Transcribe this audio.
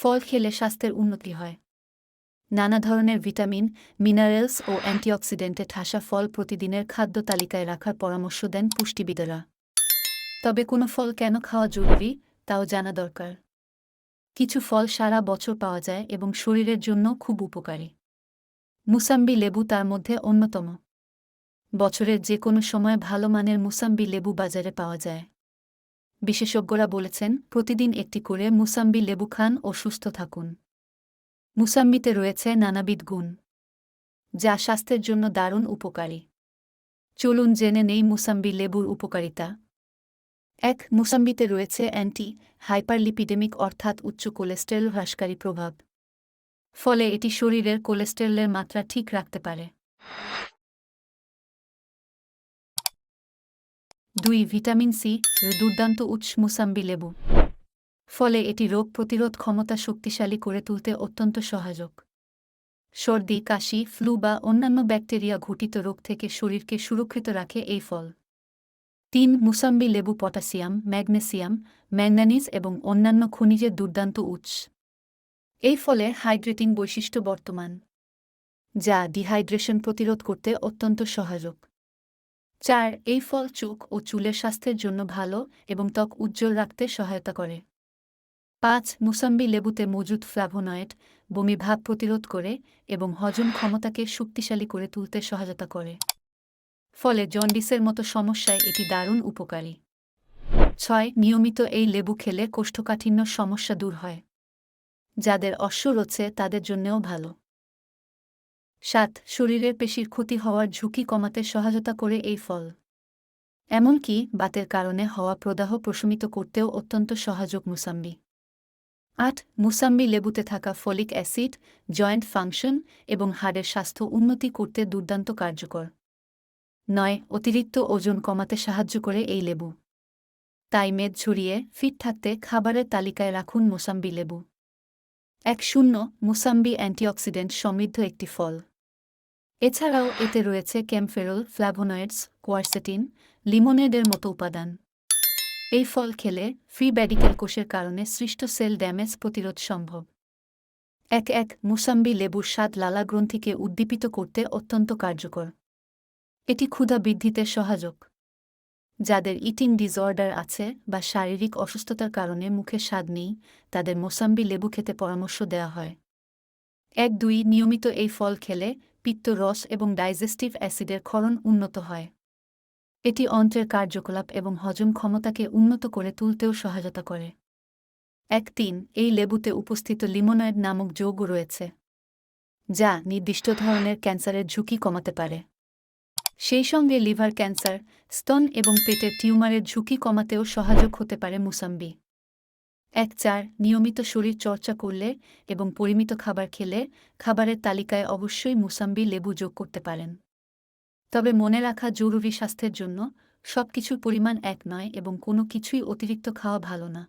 ফল খেলে স্বাস্থ্যের উন্নতি হয়। নানা ধরনের ভিটামিন, মিনারেলস ও অ্যান্টিঅক্সিডেন্টে ঠাসা ফল প্রতিদিনের খাদ্য তালিকায় রাখার পরামর্শ দেন পুষ্টিবিদেরা। তবে কোনো ফল কেন খাওয়া জরুরি, তাও জানা দরকার। কিছু ফল সারা বছর পাওয়া যায় এবং শরীরের জন্য খুব উপকারী। মুসাম্বি লেবু তার মধ্যে অন্যতম। বছরের যে কোনো সময় ভালো মানের মুসাম্বি লেবু বাজারে পাওয়া যায়। বিশেষজ্ঞরা বলেছেন, প্রতিদিন একটি করে মুসাম্বি লেবু খান ও সুস্থ থাকুন। মুসাম্বিতে রয়েছে নানাবিধ গুণ, যা স্বাস্থ্যের জন্য দারুণ উপকারী। চলুন জেনে নেই মুসাম্বি লেবুর উপকারিতা। এক, মুসাম্বিতে রয়েছে অ্যান্টি হাইপারলিপিডেমিক অর্থাৎ উচ্চ কোলেস্টেরল হ্রাসকারী প্রভাব। ফলে এটি শরীরের কোলেস্টেরলের মাত্রা ঠিক রাখতে পারে। দুই ভিটামিন সি দুর্দান্ত উৎস মুসাম্বি লেবু। ফলে এটি রোগ প্রতিরোধ ক্ষমতা শক্তিশালী করে তুলতে অত্যন্ত সহায়ক। সর্দি, কাশি, ফ্লু বা অন্যান্য ব্যাকটেরিয়া ঘটিত রোগ থেকে শরীরকে সুরক্ষিত রাখে এই ফল। তিন, মুসাম্বি লেবু পটাশিয়াম, ম্যাগনেসিয়াম ম্যাঙ্গানিজ এবং অন্যান্য খনিজের দুর্দান্ত উৎস। এই ফলে হাইড্রেটিং বৈশিষ্ট্য বর্তমান, যা ডিহাইড্রেশন প্রতিরোধ করতে অত্যন্ত সহায়ক। চার, এই ফল চোখ ও চুলের স্বাস্থ্যের জন্য ভালো এবং ত্বক উজ্জ্বল রাখতে সহায়তা করে। পাঁচ, মুসাম্বি লেবুতে মজুদ ফ্লাভোনয়েড বমি ভাব প্রতিরোধ করে এবং হজম ক্ষমতাকে শক্তিশালী করে তুলতে সহায়তা করে। ফলে জন্ডিসের মতো সমস্যায় এটি দারুণ উপকারী। ছয়, নিয়মিত এই লেবু খেলে কোষ্ঠকাঠিন্য সমস্যা দূর হয়। যাদের অশ্ব রয়েছে তাদের জন্যেও ভালো। সাত, শরীরের পেশির ক্ষতি হওয়ার ঝুঁকি কমাতে সহায়তা করে এই ফল। এমনকি বাতের কারণে হওয়া প্রদাহ প্রশমিত করতেও অত্যন্ত সহায়ক মুসাম্বি। আট, মুসাম্বি লেবুতে থাকা ফলিক অ্যাসিড, জয়েন্ট ফাংশন এবং হাড়ের স্বাস্থ্য উন্নতি করতে দুর্দান্ত কার্যকর। নয়, অতিরিক্ত ওজন কমাতে সাহায্য করে এই লেবু। তাই মেদ ছড়িয়ে ফিট থাকতে খাবারের তালিকায় রাখুন মোসাম্বি লেবু। এক, শূন্য, মুসাম্বি অ্যান্টিঅক্সিডেন্ট সমৃদ্ধ একটি ফল। এছাড়াও এতে রয়েছে ক্যামফেরল ফ্ল্যাভোনয়েডস কোয়ারসেটিন, লিমোনেডের মতো উপাদান। এই ফল খেলে ফ্রি ব্যাডিক্যাল কোষের কারণে সৃষ্ট সেল ড্যামেজ প্রতিরোধ সম্ভব। এক এক মুসাম্বি লেবুর স্বাদ লালা গ্রন্থিকে উদ্দীপিত করতে অত্যন্ত কার্যকর। এটি ক্ষুধা বৃদ্ধিতে সহায়ক। যাদের ইটিং ডিসঅর্ডার আছে বা শারীরিক অসুস্থতার কারণে মুখে স্বাদ নেই, তাদের মোসাম্বি লেবু খেতে পরামর্শ দেওয়া হয়। এক দুই নিয়মিত এই ফল খেলে পিত্ত রস এবং ডাইজেস্টিভ অ্যাসিডের ক্ষরণ উন্নত হয়। এটি অন্ত্রের কার্যকলাপ এবং হজম ক্ষমতাকে উন্নত করে তুলতেও সহায়তা করে। এক তিন এই লেবুতে উপস্থিত লিমোনয়েড নামক যৌগ রয়েছে, যা নির্দিষ্ট ধরনের ক্যান্সারের ঝুঁকি কমাতে পারে। সেই সঙ্গে লিভার ক্যান্সার, স্তন এবং পেটের টিউমারের ঝুঁকি কমাতেও সহায়ক হতে পারে মুসাম্বি। এক চার নিয়মিত শরীর চর্চা করলে এবং পরিমিত খাবার খেলে খাবারের তালিকায় অবশ্যই মুসাম্বি লেবু যোগ করতে পারেন। তবে মনে রাখা জরুরি স্বাস্থ্যের জন্য সব কিছুর পরিমাণ এক নয় এবং কোনো কিছুই অতিরিক্ত খাওয়া ভালো না।